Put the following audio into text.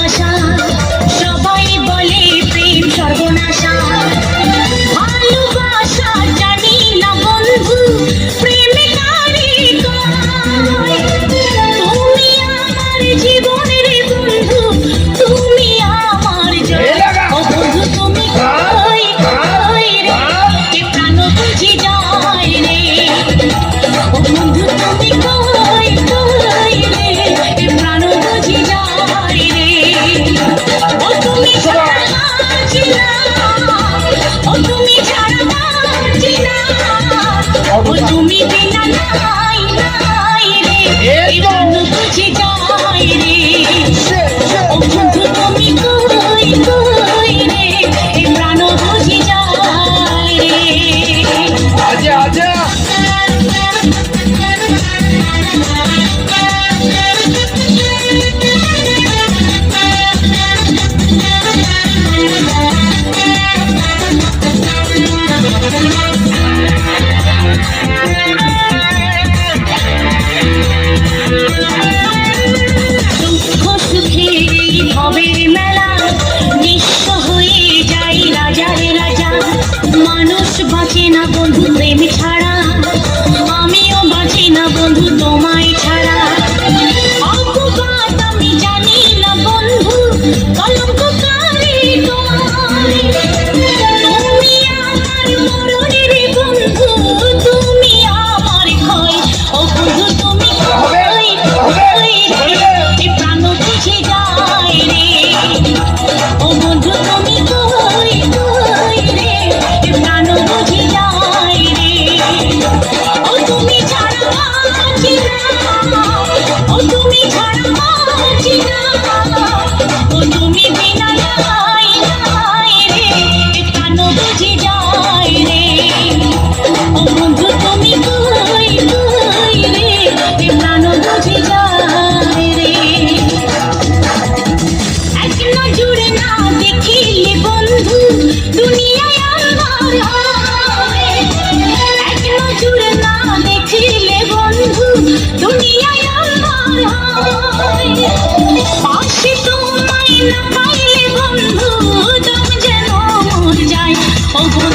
আশা 呀啊 বুঝে যায় রে। ও বন্ধু তুমি কই কই রে? প্রাণ বুঝে যায় রে। এক নজরে না দেখিলে বন্ধু, দুনিয়ায় আমার এক নজরে না দেখিলে বন্ধু, দুনিয়ায় আমার পাশে তোমায় না Uncle